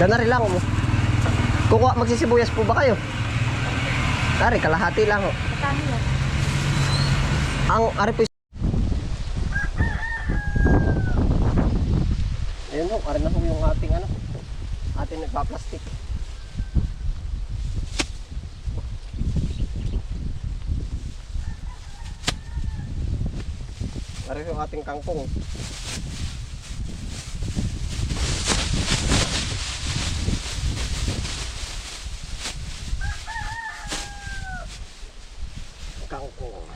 Ganari lang mo. Kukuha, magsisibuyas po ba kayo? Ari, kalahati lang ho. Yan? Ang ari po Ayun ho, ari na ho yung ating ano. Ating nagpa-plastic. Ari yung ating kangkong. Kangkong.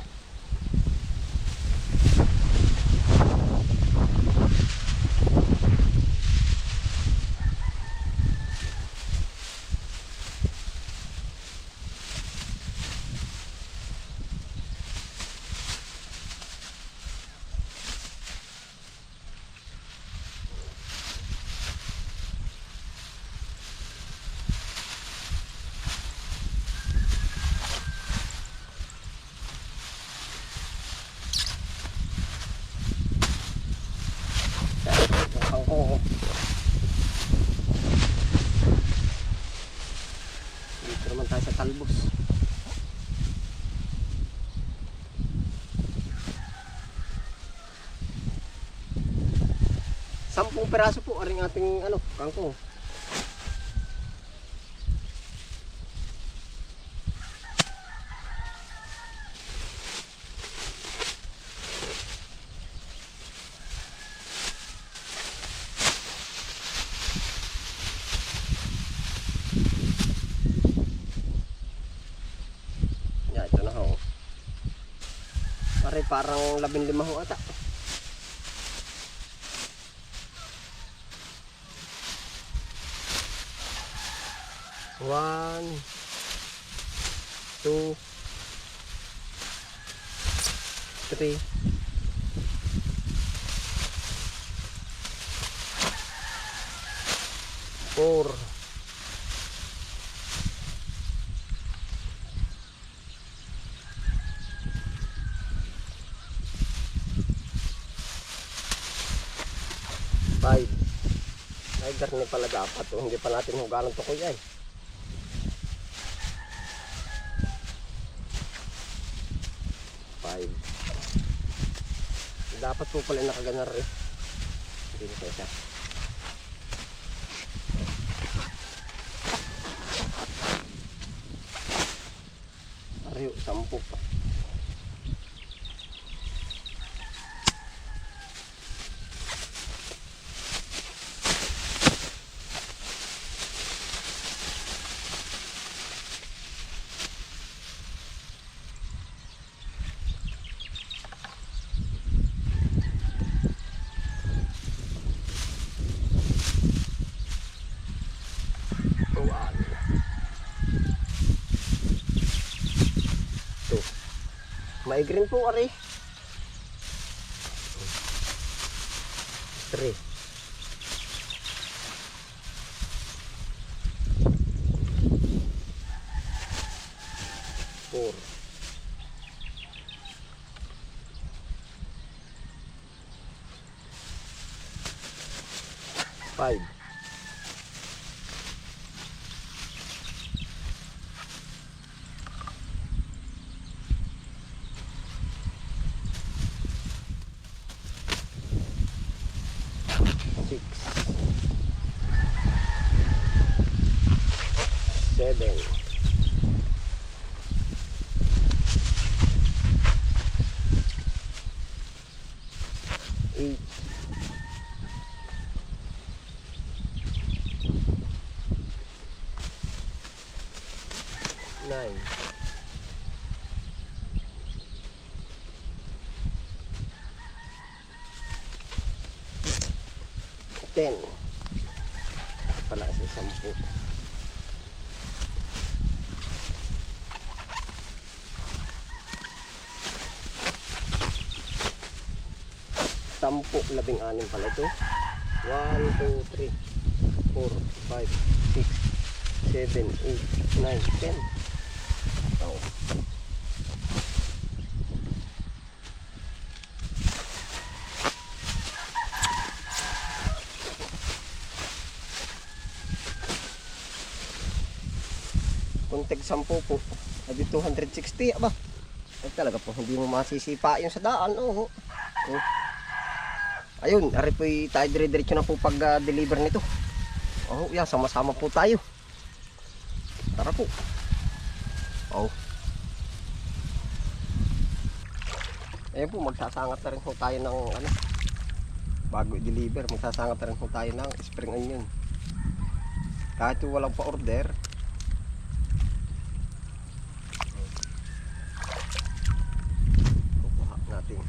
Yung kangkong. Dito naman tayo sa talbos. Sampung peraso po aring ating ano, kangkong. Yan, ito na ho. Pare, parang labing lima ho ata. Three, four, five. Ay, garni pala dapat. Oh. Hindi pa natin hugalan to kuya eh. Five. Dapat po pala nakaganar eh. Hindi na kaya Ariyo, sampu pa. One. Two. Migraine po, ari. Three. Four. Five. six, seven, eight, nine, ten. Pala sa sampu. Sampu, labing anim pala ito. 1, 2, 3, 4, 5, 6, 7, 8, 9, 10. Oh. Tag 10 po, adi 260, aba. Ay talaga po, hindi mo masisipa yung sa daan, oo. Oh. Ayun, ari po tayo dire-diretso na po pag-deliver nito. Oh, yan, sama-sama po tayo. Tara po. Oh. Ayun po, magsasangat na rin po tayo ng ano, bago i-deliver, magsasangat na rin po tayo ng spring onion. Kahit walang pa-order, kukuha natin.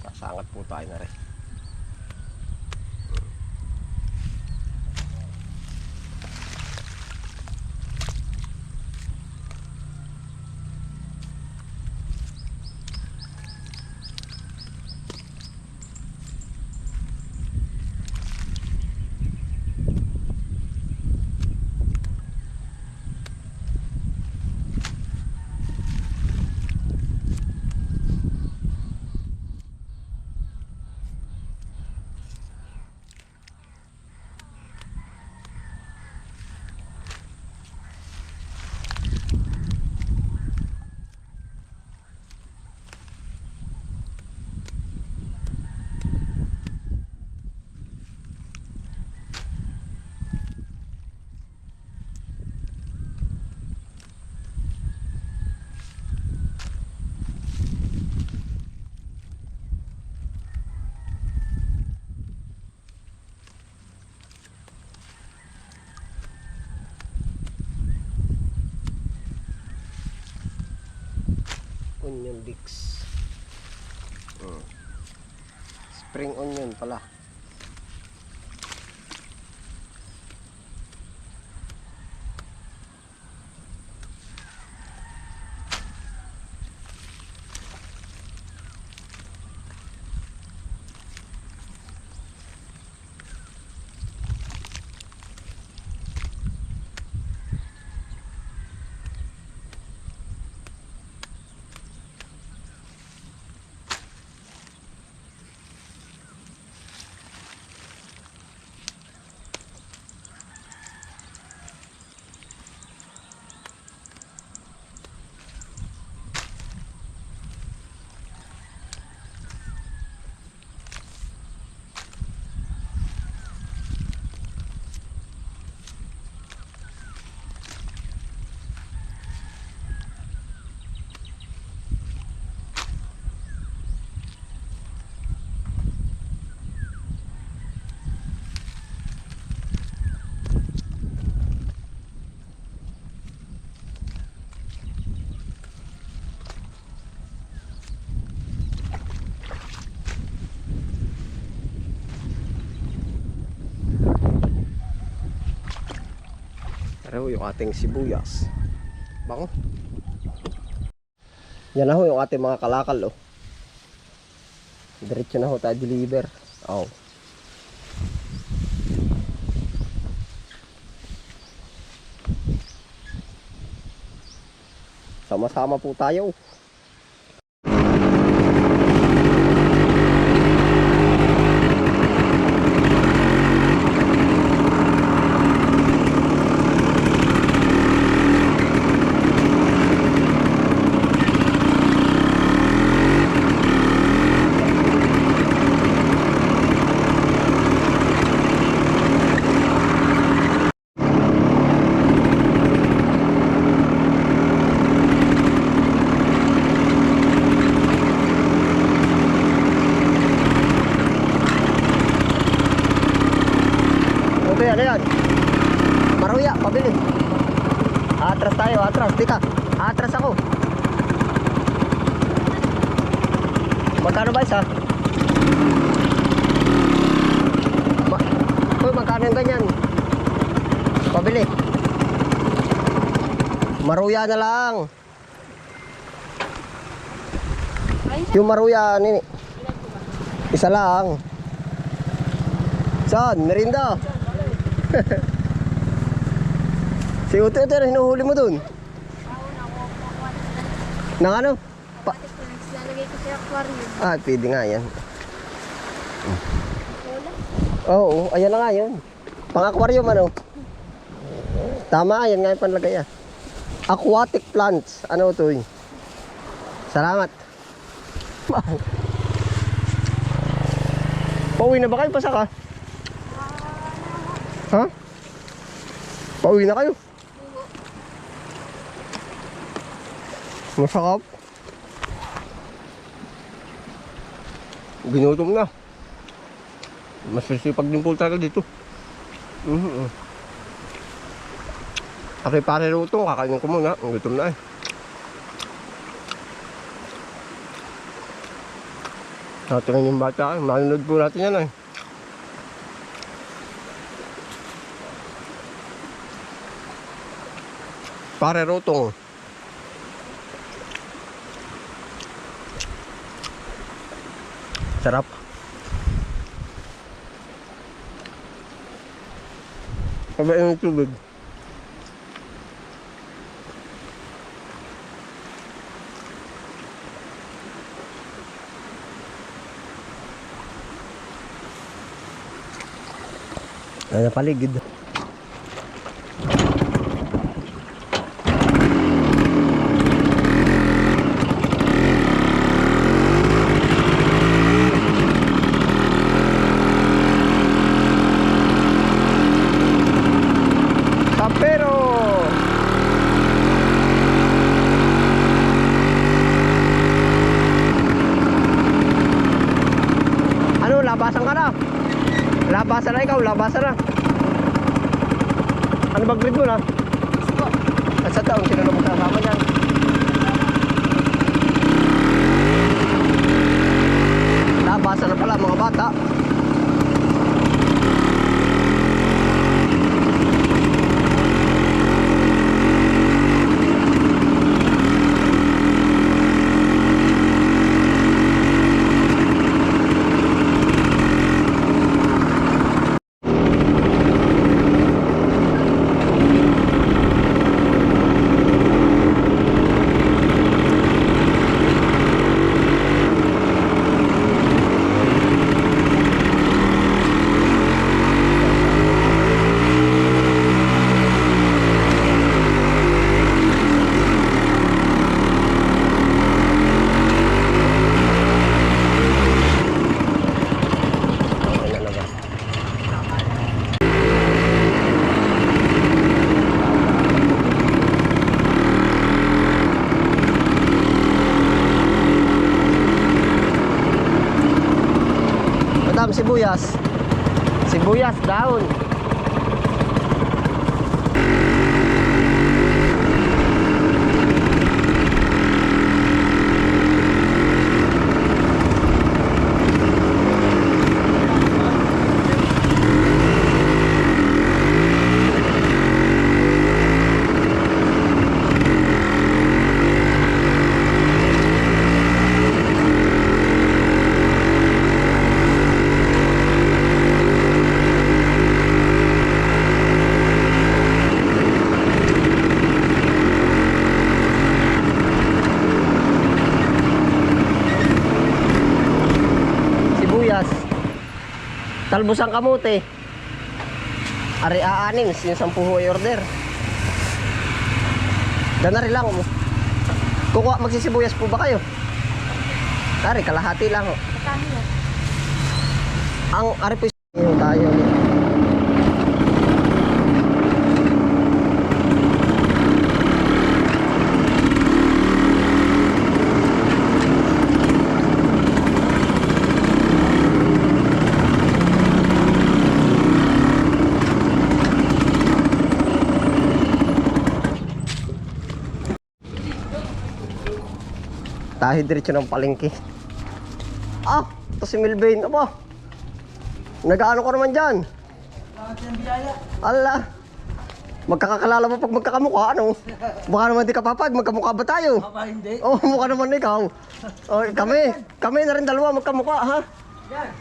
Sasangat po tayo na rin. Onion leeks. Mm. Spring onion pala. Pero yung ating sibuyas. Bango. Yan na ho yung ating mga kalakal oh. Diretso na ho tayo deliver. Oh. Sama-sama po tayo. Okay, ano yan? Maruya, pabili. Atras tayo, atras. Tika, atras ako. Magkano ba isa? Ma Uy, magkano yung ganyan? Pabili. Maruya na lang. Yung maruya, nini. Isa lang. Saan? Merinda. Si Uto, ito na hinuhuli mo dun. Nang ano? Pa Lalagay ko sa aquarium. ah, pwede nga yan. Oo, ayan na nga yun. Pang-aquarium ano? Tama, yan nga yung panlagay ah. Aquatic plants. Ano to yun? Salamat. Pauwi na ba kayo? Pasa ka? Ha? Pauwi na kayo? Masakap. Ginutom na. Mas sisipag din po talaga dito. Mhm. Ako'y pare ruto, kakainin ko muna. Ang gutom na eh. Natingin yung bata, eh. manunod po natin yan eh. Pare rutong. Sarap. Kabain ng tubig. Ay, napaligid. Ano, labasan ka na? Labasan na ikaw, labasan na. Ano ba grade mo na? At sa taon, sino na magkasama niyan? Labasan na pala mga bata. Sibuyas. Sibuyas, daon. Talbos ang kamote. Ari aanin, yung sampu ho order. Ganari lang. oh. Kukuha, magsisibuyas po ba kayo? Ari, kalahati lang. Ang ari po yung tayo. Tahi diretso ng palengke. Ah, to si Milvain. Aba, nag-ano ka naman dyan? Ala, magkakakalala mo pag magkakamukha, ano? Baka naman di ka papag, magkamukha ba tayo? Papa, hindi. Oh, mukha naman ikaw. Oh, kami, kami na rin dalawa magkamukha, ha?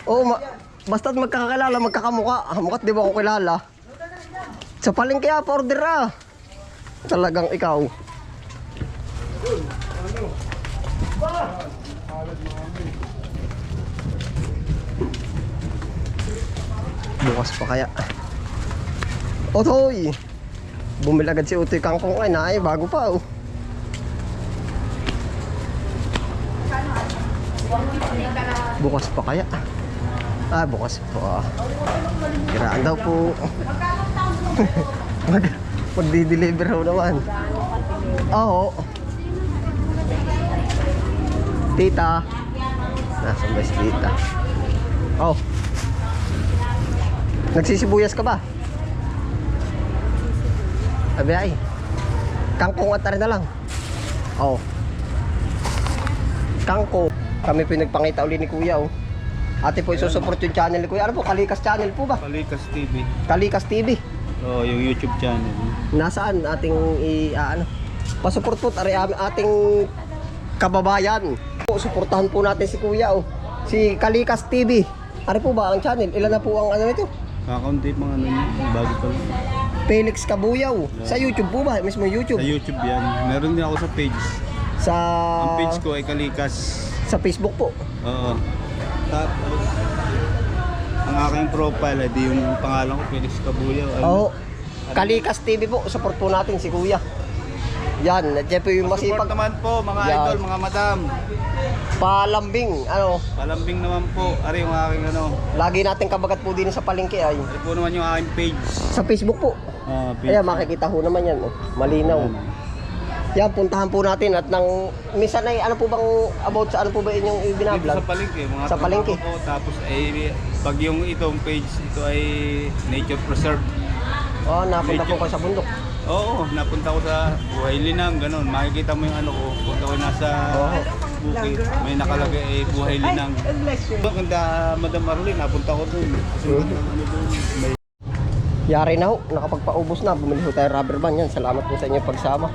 Oo, ma- basta't magkakakalala, magkakamukha. Ah, Mukat di ba ako kilala? Sa palengke ah, pa-order ah. Talagang ikaw. Bukas pa kaya. Otoy! Bumili agad si Utoy kangkong ay na bago pa oh. Bukas pa kaya. Ah, bukas po. Ah. Kiraan daw po. Mag, magdi-deliver ho naman. Oo. Tita. Nasaan ba si tita? Oh. Nagsisibuyas ka ba? Sabi ay. Kangkong at na lang. Oh. Kangkong. Kami pinagpangita uli ni Kuya oh. Ate po isusupport yung channel ni Kuya. Ano po? Kalikas channel po ba? Palikas TV. Kalikas TV. Oh, yung YouTube channel. Nasaan ating i ah, ano? Pasupport po ari am- ating kababayan. Po, suportahan po natin si Kuya oh. Si Kalikas TV. Ari po ba ang channel? Ilan na po ang ano nito? Kakaunti mga ano yun, bago pa lang. Felix Kabuyaw. Sa YouTube po ba? Mismo YouTube. Sa YouTube yan. Meron din ako sa page. Sa Ang page ko ay Kalikas. sa Facebook po. Oo. Tapos, ang aking profile ay di yung pangalan ko, Felix Cabuyaw. Ano? Oo. Kalikas TV po. Support po natin si Kuya. Yan, po yung Support masipag naman po mga Yan. idol, mga madam. palambing. Ano, Palambing naman po. Ari yung aking ano. lagi natin kabagat po din sa palengke ay Ari po naman yung aking page. sa Facebook po. Ah, page. Ayan, makikita ho naman yan. Oh. Malinaw. Yan, puntahan po natin at nang minsan ay ano po bang about sa ano po ba inyong Dito sa palengke, mga Sa palengke. trabaho Po, tapos ay pag yung itong page, ito ay nature preserve. Oh, napunta po Medyo- kayo sa bundok. Oo, napunta ko sa Buhay Linang, ganun. Makikita mo yung ano ko, kung ako nasa Oo. bukid, may nakalagay ay Buhay Linang. Maganda, Madam Marlene, napunta ko dun. Kasi Mhm. ano dun, may Yari na ho, nakapagpaubos na. Bumili ho tayo rubber band yan. Salamat po sa inyong pagsama.